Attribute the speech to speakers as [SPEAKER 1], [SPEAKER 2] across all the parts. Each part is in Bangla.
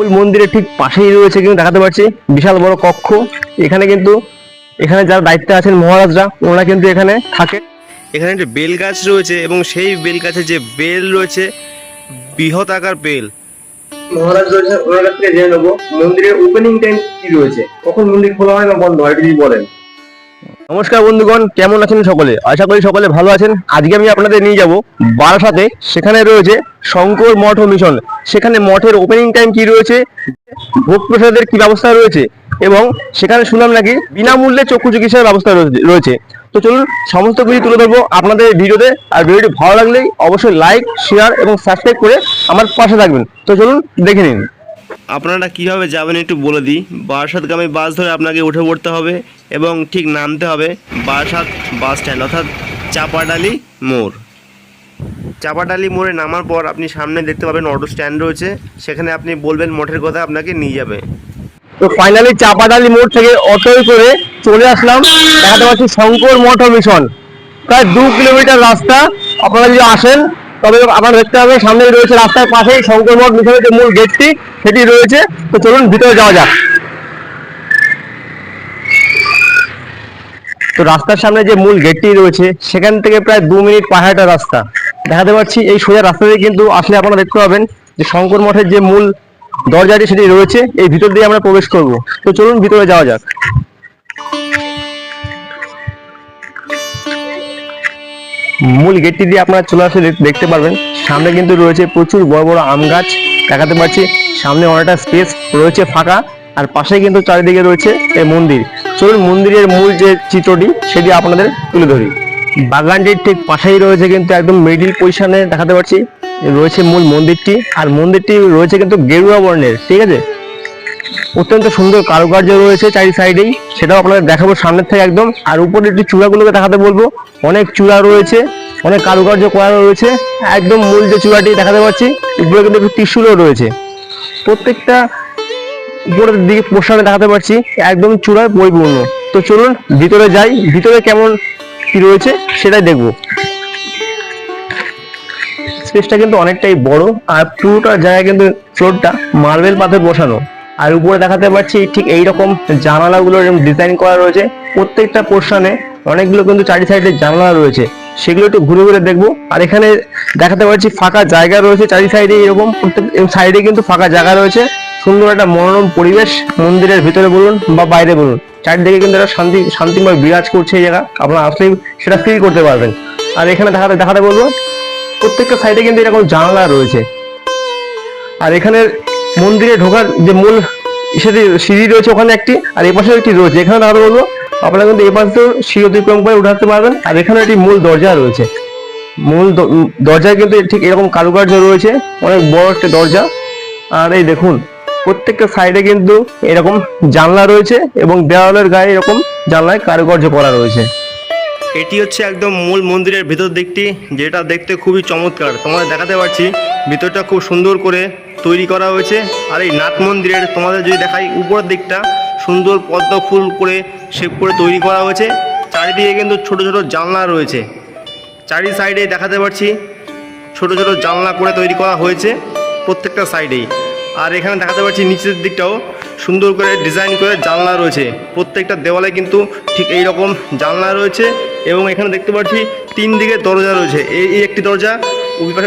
[SPEAKER 1] মূল মন্দিরের ঠিক পাশেই রয়েছে কিন্তু দেখাতে পারছি। বিশাল বড় কক্ষ। এখানে কিন্তু এখানে যারা দায়িত্বে আছেন মহারাজরা ওনারা কিন্তু এখানে থাকে এখানে একটি বেল গাছ রয়েছে এবং সেই বেল গাছে যে বেল রয়েছে বৃহৎ আকার বেল। মহারাজ রয়েছে ওনার কাছ থেকে জেনে নেব। মন্দিরের ওপেনিং টাইম কি রয়েছে? কখন মন্দির খোলা হয় না বন্ধ হয় যদি বলেন। নমস্কার বন্ধুগণ, কেমন আছেন সকলে? আশা করি সকলে ভালো আছেন। আজকে আমি আপনাদের নিয়ে যাব বারাসাতে। সেখানে রয়েছে শঙ্কর মঠ মিশন সেখানে মঠের ওপেনিং টাইম কি রয়েছে? ভোগ প্রসাদের কি ব্যবস্থা রয়েছে? এবং সেখানে শুনলাম নাকি বিনামূল্যে চক্ষু চিকিৎসার ব্যবস্থা রয়েছে- রয়েছে। তো চলুন, সমস্ত কিছু তুলে ধরবো আপনাদের ভিডিওতে। আর ভিডিওটি ভালো লাগলেই অবশ্যই লাইক শেয়ার এবং সাবস্ক্রাইব করে আমার পাশে থাকবেন। তো চলুন, দেখে নিন। আপনারা কীভাবে যাবেন একটু বলে দিই। বারাসাতগামী বাস ধরে আপনাকে উঠে পড়তে হবে এবং ঠিক নামতে হবে বারাসাত বাস স্ট্যান্ড, অর্থাৎ চাপাডালি মোড়। চাপাডালি মোড়ে নামার পর আপনি সামনে দেখতে পাবেন অটো স্ট্যান্ড রয়েছে, সেখানে আপনি বলবেন মঠের কথা আপনাকে নিয়ে যাবে। তো ফাইনালি চাপাডালি মোড় থেকে অটোয় করে চলে আসলাম দেখাতে পাচ্ছি শঙ্কর মঠ মিশন। প্রায় দু কিলোমিটার রাস্তা, আপনারা যদি আসেন তবে আপনারা দেখতে পাবেন সামনেই রয়েছে রাস্তার পাশেই শঙ্কর মঠ মিশনের যে মূল গেটটি সেটি রয়েছে। তো চলুন ভিতরে যাওয়া যাক। তো রাস্তার সামনে যে মূল গেটটি রয়েছে, সেখান থেকে প্রায় দু মিনিট পাহাড়টা রাস্তা। দেখাতে পাচ্ছি এই সোজা রাস্তা দিয়ে কিন্তু আসলে আপনারা দেখতে পাবেন যে শঙ্কর মঠের যে মূল দরজাটি সেটি রয়েছে, এই ভিতর দিয়ে আমরা প্রবেশ করব। তো চলুন ভিতরে যাওয়া যাক। মূল গেটটি দিয়ে আপনারা চলে আসলে দেখতে পারবেন। সামনে কিন্তু রয়েছে প্রচুর বড় বড় আম গাছ, দেখাতে পারছি সামনে অনেকটা স্পেস রয়েছে ফাঁকা, আর পাশে কিন্তু চারিদিকে রয়েছে এই মন্দির। চলুন মন্দিরের মূল যে চিত্রটি, সেটি আপনাদের তুলে ধরি। বাগানটির ঠিক পাশেই রয়েছে কিন্তু একদম মিডিল পজিশনে দেখাতে পারছি রয়েছে মূল মন্দিরটি, আর মন্দিরটি রয়েছে কিন্তু গেরুয়া বর্ণের, ঠিক আছে? অত্যন্ত সুন্দর কারুকার্য রয়েছে চারি সাইডেই। সেটাও আপনাদের দেখাবো সামনের থেকে একদম। আর উপরে একটু চূড়াগুলোকে দেখাতে বলব। অনেক চূড়া রয়েছে, অনেক কারুকার্য করা রয়েছে। একদম মূল যে চূড়াটি দেখাতে পাচ্ছি উপরে কিন্তু একটু ত্রিশূলও রয়েছে। প্রত্যেকটা উপরের দিকে পোস্টারে দেখাতে পাচ্ছি, একদম চূড়ায় পরিপূর্ণ। তো চলুন, ভিতরে যাই। ভিতরে কেমন কি রয়েছে, সেটাই দেখব। স্পেসটা কিন্তু অনেকটাই বড়, আর পুরোটা জায়গা কিন্তু ফ্লোরটা মার্বেল পাথর বসানো। আর উপরে দেখাতে পাচ্ছি ঠিক এই রকম জানালাগুলোর ডিজাইন করা রয়েছে। প্রত্যেকটা পোর্শনে অনেকগুলো কিন্তু চারি সাইডে জানালা রয়েছে। সেগুলো একটু ঘুরে ঘুরে দেখব। আর এখানে দেখাতে পাচ্ছি ফাঁকা জায়গা রয়েছে চারি সাইডে এরকম। প্রত্যেক সাইডে কিন্তু ফাঁকা জায়গা রয়েছে। সুন্দর একটা মনোরম পরিবেশ মন্দিরের ভিতরে বলুন বা বাইরে বলুন। চারিদিকে কিন্তু একটা শান্তি, শান্তিময় বিরাজ করছে এই জায়গা। আপনারা আসলেই সেটা ফিল করতে পারবেন। আর এখানে দেখাতে দেখাতে বলব, প্রত্যেকটা সাইডে কিন্তু এরকম জানালা রয়েছে। আর এখানে মন্দিরে ঢোকার যে মূল সেটি সিঁড়ি রয়েছে ওখানে একটি, আর এ পাশে একটি রয়েছে। এখানে দাঁড়াতে বলব, আপনারা কিন্তু এ পাশে সিঁড়ি অতিক্রম করে উঠে আসতে পারবেন, আর এখানে একটি মূল দরজা রয়েছে। মূল দরজায় কিন্তু ঠিক এরকম কারুকার্য রয়েছে, অনেক বড় একটা দরজা। আর এই দেখুন, প্রত্যেকটা সাইডে কিন্তু এরকম জানলা রয়েছে এবং দেওয়ালের গায়ে এরকম জানলায় কারুকার্য করা রয়েছে। এটি হচ্ছে একদম মূল মন্দিরের ভেতর দিকটি, যেটা দেখতে খুবই চমৎকার। তোমাদের দেখাতে পারছি, ভিতরটা খুব সুন্দর করে তৈরি করা হয়েছে। আর এই নাট মন্দিরের তোমাদের যদি দেখাই উপরের দিকটা, সুন্দর পদ্ম ফুল করে শেপ করে তৈরি করা হয়েছে। চারিদিকে কিন্তু ছোট ছোট জানলা রয়েছে। চারি সাইডে দেখাতে পারছি, ছোট ছোট জানলা করে তৈরি করা হয়েছে প্রত্যেকটা সাইডেই আর এখানে দেখাতে পারছি নিচের দিকটাও, সুন্দর করে ডিজাইন করে জানলা রয়েছে। প্রত্যেকটা দেওয়ালে কিন্তু ঠিক এই রকম জানলা রয়েছে এবং এখানে দেখতে পাচ্ছি তিন দিকে দরজা রয়েছে। এই একটি দরজা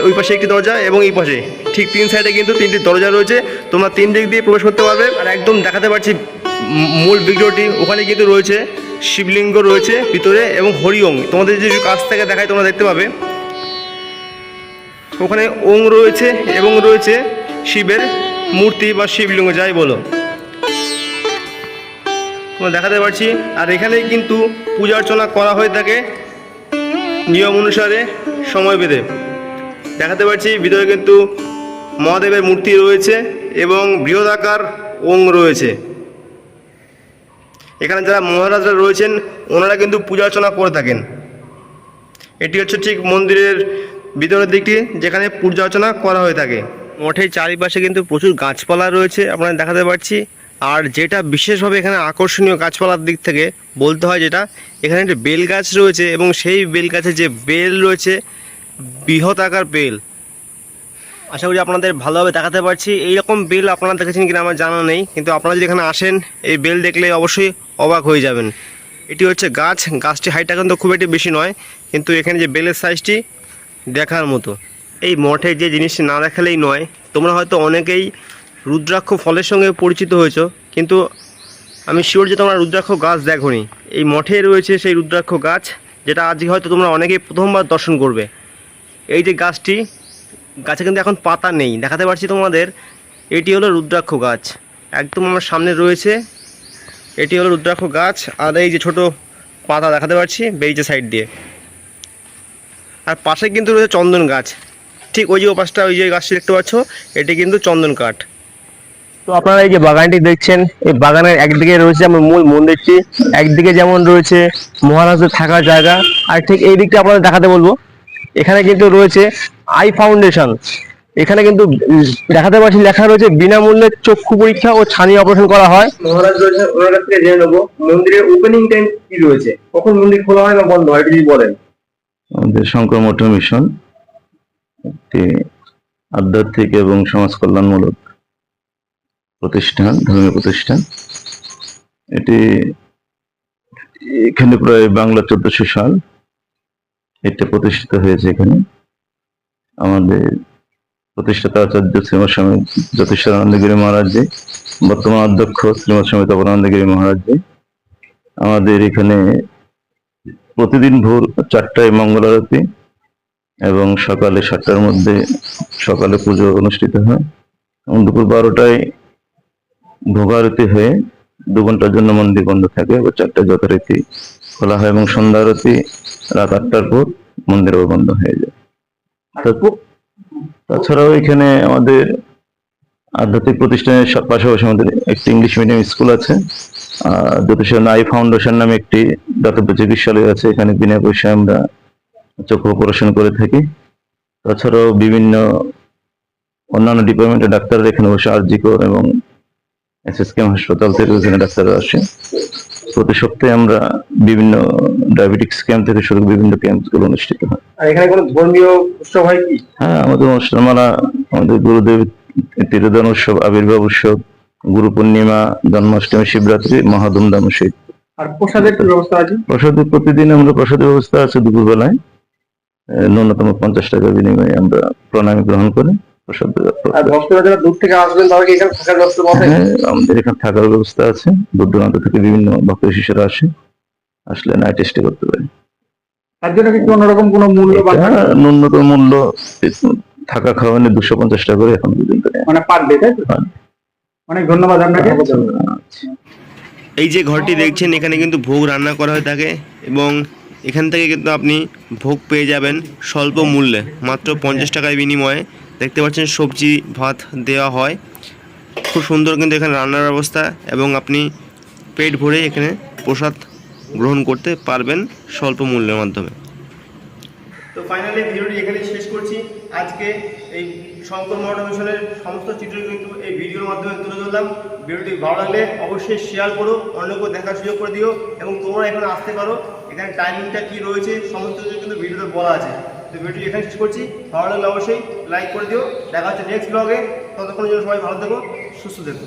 [SPEAKER 1] ওই পাশে একটি দরজা এবং এই পাশে। ঠিক তিন সাইডে কিন্তু তিনটি দরজা রয়েছে। তোমরা তিন দিক দিয়ে প্রবেশ করতে পারবে। আর একদম দেখাতে পারছি মূল বিগ্রহটি। ওখানে কিন্তু রয়েছে শিবলিঙ্গ রয়েছে ভিতরে এবং হরিওম। তোমাদের যে কাছ থেকে দেখায়, তোমরা দেখতে পাবে। ওখানে ওং রয়েছে এবং রয়েছে শিবের মূর্তি বা শিবলিঙ্গ, যাই বলো। তোমরা দেখাতে পারছি। আর এখানে কিন্তু পূজা অর্চনা করা হয়ে থাকে। নিয়ম অনুসারে সময় বেঁধে। দেখাতে পারছি, ভিতরে কিন্তু মহাদেবের মূর্তি রয়েছে এবং বৃহদাকার ওং রয়েছে। এখানে যারা মহারাজরা রয়েছেন, ওনারা কিন্তু পূজা অর্চনা করে থাকেন। এটি হচ্ছে ঠিক মন্দিরের ভিতরের দিকটি, যেখানে পূজা অর্চনা করা হয়ে থাকে। মঠের চারিপাশে কিন্তু প্রচুর গাছপালা রয়েছে আপনারা দেখাতে পাচ্ছি আর যেটা বিশেষভাবে এখানে আকর্ষণীয় গাছপালার দিক থেকে বলতে হয় যেটা, এখানে একটি বেল গাছ রয়েছে এবং সেই বেল গাছে যে বেল রয়েছে বৃহৎ আকার বেল। আশা করি আপনাদের ভালোভাবে দেখাতে পারছি। এইরকম বেল আপনারা দেখেছেন কিনা আমার জানা নেই, কিন্তু আপনারা যদি এখানে আসেন, এই বেল দেখলে অবশ্যই অবাক হয়ে যাবেন। এটি হচ্ছে গাছ। গাছটি হাইটটা কিন্তু খুব একটি বেশি নয়, কিন্তু এখানে যে বেলের সাইজটি দেখার মতো। এই মঠে যে জিনিসটি না দেখালেই নয়, তোমরা হয়তো অনেকেই রুদ্রাক্ষ ফলের সঙ্গে পরিচিত হয়েছ, কিন্তু আমি শিওর যে তোমরা রুদ্রাক্ষ গাছ দেখোনি। এই মঠে রয়েছে সেই রুদ্রাক্ষ গাছ, যেটা আজকে হয়তো তোমরা অনেকেই প্রথমবার দর্শন করবে। এই যে গাছটি, গাছে কিন্তু এখন পাতা নেই। দেখাতে পারছি তোমাদের, এটি হলো রুদ্রাক্ষ গাছ। একদম আমার সামনে রয়েছে, এটি হলো রুদ্রাক্ষ গাছ। আর এই যে ছোট পাতা দেখাতে পারছি, বেরিয়েছে সাইড দিয়ে। আর পাশে কিন্তু রয়েছে চন্দন গাছ। ঠিক ওই যে ওপাশটা ওই যে গাছটি দেখতে পাচ্ছ, এটি কিন্তু চন্দন কাঠ। তো আপনারা এই যে বাগানটি দেখছেন, এই বাগানের একদিকে রয়েছে আমার মূল মন্দিরটি, একদিকে যেমন রয়েছে মহারাজের থাকার জায়গা, আর ঠিক এই দিকটা আপনাদের দেখাতে বলব। এখানে কিন্তু রয়েছে আই ফাউন্ডেশন এখানে কিন্তু দেখাতে পাচ্ছি লেখা রয়েছে বিনামূল্যে চক্ষু পরীক্ষা ও ছানি অপারেশন করা হয়। মহারাজ রয়েছে ওনার কাছ থেকে জেনে নেব মন্দিরের ওপেনিং টাইম কি রয়েছে? কখন মন্দির খোলা হয় বা বন্ধ হয় এটা যদি বলেন।
[SPEAKER 2] আমাদের শঙ্কর মঠ মিশন একটি আধ্যাত্মিক এবং সমাজ কল্যাণমূলক প্রতিষ্ঠান ধর্মীয় প্রতিষ্ঠান। এটি এখানে প্রায় বাংলা চোদ্দশো সাল। এটা প্রতিষ্ঠিত হয়েছে এখানে। আমাদের প্রতিষ্ঠাতা আচার্য শ্রীমৎ স্বামী জ্যোতিষানন্দগিরি মহারাজজি বর্তমান অধ্যক্ষ শ্রীমৎ স্বামী তপনানন্দগিরি মহারাজজি আমাদের এখানে প্রতিদিন ভোর চারটায় মঙ্গল আরতি এবং সকালে সাতটার মধ্যে সকালে পুজো অনুষ্ঠিত হয়। এবং দুপুর বারোটায় ভোগারতি হয়ে দু ঘণ্টার জন্য মন্দির বন্ধ থাকে এবং চারটায় যথারীতি খোলা হয় এবং সন্ধ্যা আরতি রাত আটটার পর মন্দির আবার বন্ধ হয়ে যায়। তাছাড়াও এখানে আমাদের আধ্যাত্মিক প্রতিষ্ঠানের পাশাপাশি আমাদের একটি ইংলিশ মিডিয়াম স্কুল আছে। আহ, জ্যোতিষান আই ফাউন্ডেশন নামে একটি দাতব্য চিকিৎসালয় আছে। এখানে বিনা পয়সায় আমরা চক্ষু অপারেশন করে থাকি। তাছাড়াও বিভিন্ন অন্যান্য ডিপার্টমেন্টের ডাক্তাররা এখানে বসে আরজিকর এবং এস এস কেম হাসপাতাল থেকে ডাক্তাররা আসে। প্রতি সপ্তাহে আমরা বিভিন্ন ডায়াবেটিক্স ক্যাম্প থেকে শুরু বিভিন্ন ক্যাম্পগুলো অনুষ্ঠিত হয়।
[SPEAKER 1] আর এখানে কোনো ধর্মীয় উৎসব হয় কি?
[SPEAKER 2] হ্যাঁ আমাদের অনুষ্ঠানমালা আমাদের গুরুদেব তিরোধান উৎসব আবির্ভাব উৎসব গুরু পূর্ণিমা জন্মাষ্টমী শিবরাত্রি মহাধুমধাম শীত
[SPEAKER 1] আর প্রসাদের কি ব্যবস্থা আছে?
[SPEAKER 2] প্রসাদের প্রতিদিন আমরা প্রসাদের ব্যবস্থা আছে দুপুরবেলায়। ন্যূনতম পঞ্চাশ টাকার বিনিময়ে আমরা প্রণামী গ্রহণ করে।
[SPEAKER 1] ভক্তরা যারা দূর থেকে আসবেন তাহলে কি এখানে থাকার ব্যবস্থা
[SPEAKER 2] হ্যাঁ আমাদের এখানে থাকার ব্যবস্থা আছে। দূর দূরান্ত থেকে বিভিন্ন ভক্ত শিষ্যরা আসে আসলে নাইট স্টে করতে পারে।
[SPEAKER 1] তার জন্য কি অন্যরকম কোনো মূল্য
[SPEAKER 2] ন্যূনতম মূল্য থাকা খাওয়ানো দুশো পঞ্চাশ টাকা করে এখন পর্যন্ত
[SPEAKER 1] মানে পার ডে তাই তো?
[SPEAKER 2] হ্যাঁ।
[SPEAKER 1] অনেক ধন্যবাদ আপনাকে। এই যে ঘরটি দেখছেন এখানে কিন্তু ভোগ রান্না করা হয়ে থাকে এবং এখান থেকে কিন্তু আপনি ভোগ পেয়ে যাবেন স্বল্প মূল্যে মাত্র পঞ্চাশ টাকার বিনিময়ে। দেখতে পাচ্ছেন সবজি, ভাত দেওয়া হয়। খুব সুন্দর কিন্তু এখানে রান্নার ব্যবস্থা এবং আপনি পেট ভরে এখানে প্রসাদ গ্রহণ করতে পারবেন স্বল্প মূল্যের মাধ্যমে। তো ফাইনালি ভিডিওটি এখানে শেষ করছি। আজকে এই শঙ্কর মঠ মিশনের সমস্ত চিত্র কিন্তু এই ভিডিওর মাধ্যমে তুলে ধরলাম। ভিডিওটি ভালো লাগলে অবশ্যই শেয়ার করো, অন্যকেও দেখার সুযোগ করে দিও এবং তোমরা এখানে আসতে পারো। এখানে টাইমিংটা কি রয়েছে, সমস্ত কিছু কিন্তু ভিডিওতে বলা আছে। তো ভিডিওটি এখানে শেষ করছি। ভালো লাগলে অবশ্যই লাইক করে দিও। দেখা হচ্ছে নেক্সট ব্লগে ততক্ষণের জন্য সবাই ভালো থেকো, সুস্থ থেকো।